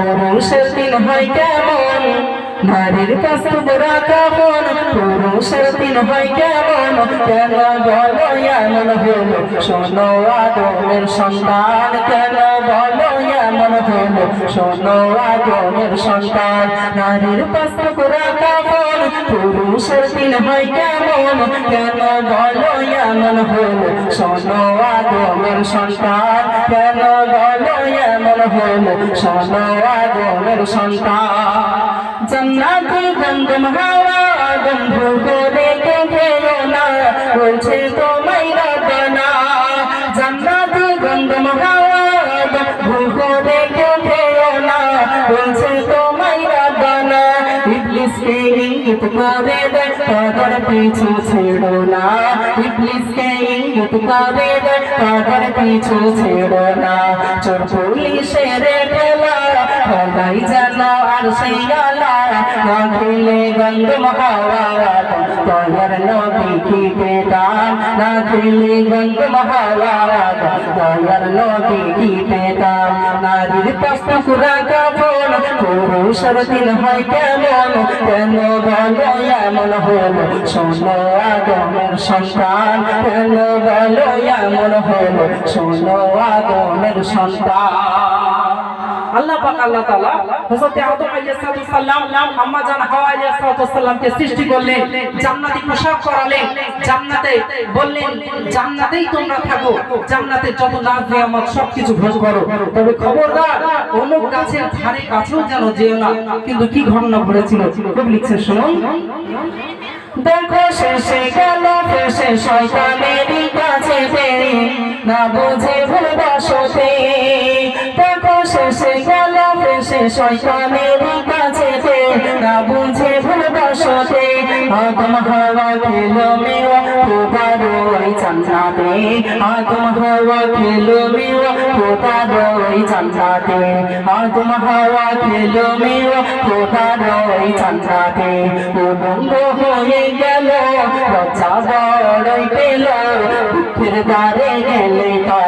পুরুষের দিন হয় কেমন? নারীর কষ্টরা কেমন? পুরুষের দিন হয় কেমন? কেন বলো এমন হলো? শোনো আদমের সন্তান, কেন বলো এমন হলো? শোনো আদমের সন্তান, নারীর কষ্টরা কেমন? পুরুষের দিন হয় কেমন? কেন বলো হলো শোনো আদমের সন্তান। জান্নাতে গন্ধম হাওয়া গন্ধ ইঙ্গিত দে তাদের পিছু ছেড়ো না ইবলিসকে ইঙ্গিত দে তাদের পিছু ছেড়ো না চোর পুলিশের খেলা সবাই যেন আর সেই আলা না খেলে গন্ধ মহাওয়া তয়ার নবী কি পেতাম না খেলে গন্ধ মহাওয়া তয়ার নবী কি পেতাম নারীর কষ্ট পুরা কাপড় পুরুষের দিন হয় কেমন? কেন বলো, এমন হলো? শোনো আগমের সন্তান, কেন বলো, এমন হলো? শোনো আগমের সন্তান। আল্লাহ পাক, আল্লাহ তাআলা হযরত আদম আলাইহিস সালাম আম্মা জান হাওয়া আলাইহিস সালামকে সৃষ্টি করলেন, জান্নাতি পোশাক পরালেন, জান্নাতে বললেন, জান্নাতেই তোমরা থাকো, জান্নাতে যত নাজ নিয়ামত সবকিছু ভোগ করো। তবে খবরদার, অমুক গাছের ধারে কাছেও যেন যেও না, কিন্তু কি ঘটনা ঘটেছিল কবি লিখছে, শুনুন। দেখো শেষে গেল, শেষে শয়তানেরই কাছে না বুঝে ভুলবশতে দেখো শেষে গেল শেষে শয়তানেরই কাছে পেরে না বুঝে ভুলবশতে আদম হাওয়া খেলো মেওয়া খোদার ওই জান্নাতে আদম হাওয়া খেলো মেওয়া খোদার ওই জান্নাতে আদম হাওয়া খেলো মেওয়া খোদার ওই গেলে তার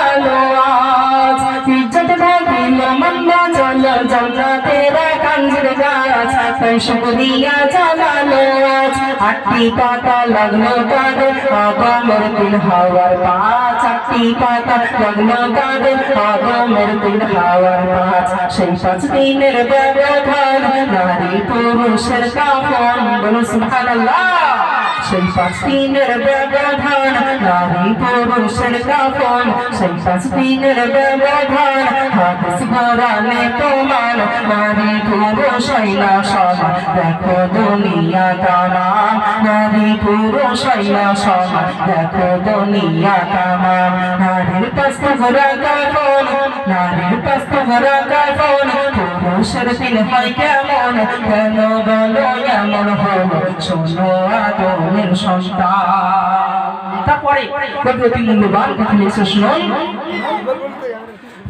জানালো আজ ইজ্জত থাকল মন্না চলো জান্নাতের কাঞ্জির গাছ। তাই শুকরিয়া জানালো আজ আটটি পাতা লাগল তাদের আগমের দিন হাওয়ার পাঁচ। আটটি পাতা লাগল তাদের আগমের দিন হাওয়ার পাঁচ। সেই পাঁচ দিনের ব্যবধান, নারী পুরুষের কাপন বলুন সুবহানাল্লাহ। সেই পাঁচ ব্যবধান নারী পুরুষের কাপন সেই পাঁচ ব্যবধান হাদিস ভরালে তোমার নারী পুরুষ না সমান দেখো দুনিয়া তামাম নারী পুরুষ না সমান দেখো দুনিয়া তামাম নারীর কষ্ট ভরা কাপন নারীর কষ্ট ভরা কাপন পুরুষের দিন হয় কেমন? কেন বলো, এমন হলো? শোনো আদমের সন্তান। তারপরে কবি অতি মূল্যবান কথা লিখছে, শুনুন।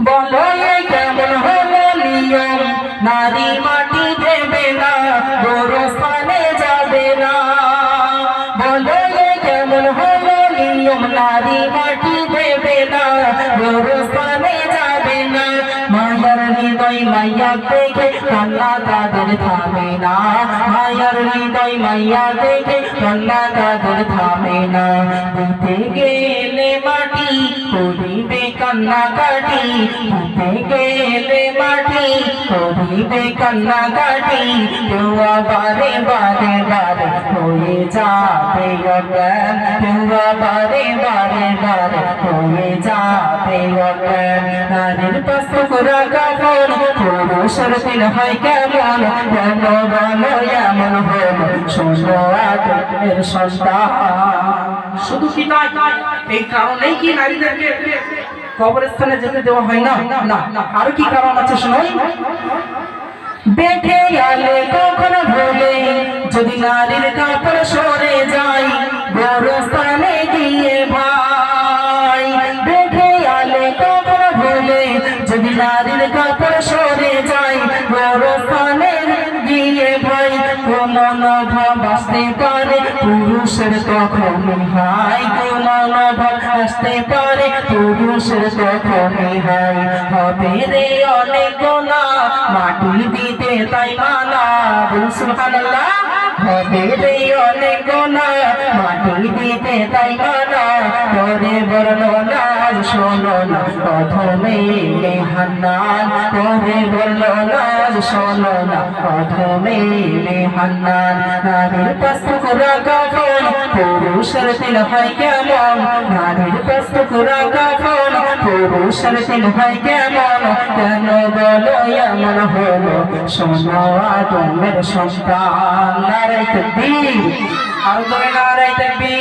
বলো কেমন হলো নিয়ম? নারী মাটি দেবে না গোরস্থানে যাবে না। বলো কেমন হলো নিয়ম? নারী মাইয়া দেখে কান্না তাদের থামে না। মায়ার হৃদয় মাইয়া দেখে কান্না তাদের থামে না। দিতে গেলে মাটি করিবে কান্না কাটি দিতে গেলে মাটি করিবে কান্না কাটি কেউ বারে বারে বারে হয়ে যাবে অজ্ঞান, কেউ বারে বারে বারে হয়ে যাবে অজ্ঞান। নারীর পাশ করা কাপড় পুরুষের দিন হয় কেমন? কেন বলো এমন হল? শোনো আদমের সন্তান। শুধু কি তাই এই কারণেই কি নারীদেরকে কবরস্থানে যেতে দেওয়া হয় না। না আর কি কারণ আছে শুনুন বেঁধে আলে কখনো ভোলে যদি নারীর কাপড় সরে যায় কোমন ভাব আসতে পারে, পুরুষের তখনই হয় কোমন ভাব আসতে পারে, পুরুষের তখনই হয় হবে রে অনেক গোনা, মাটি দিতে তাই মানা। সুবহানাল্লাহ, হবে রে অনেক গোনা, মাটি দিতে তাই মানা। করে বর্ণনা শোনো না, প্রথমে মেহান্নান করে বর্ণনা শোনো না, প্রথমে মেহান্নান নারীর করা কাফন পুরুষের দিল হয় কেমন? নারীর করা কাফন পুরুষের আদমের সন্তান তকবীর। আর ধরে নারাই থাকবি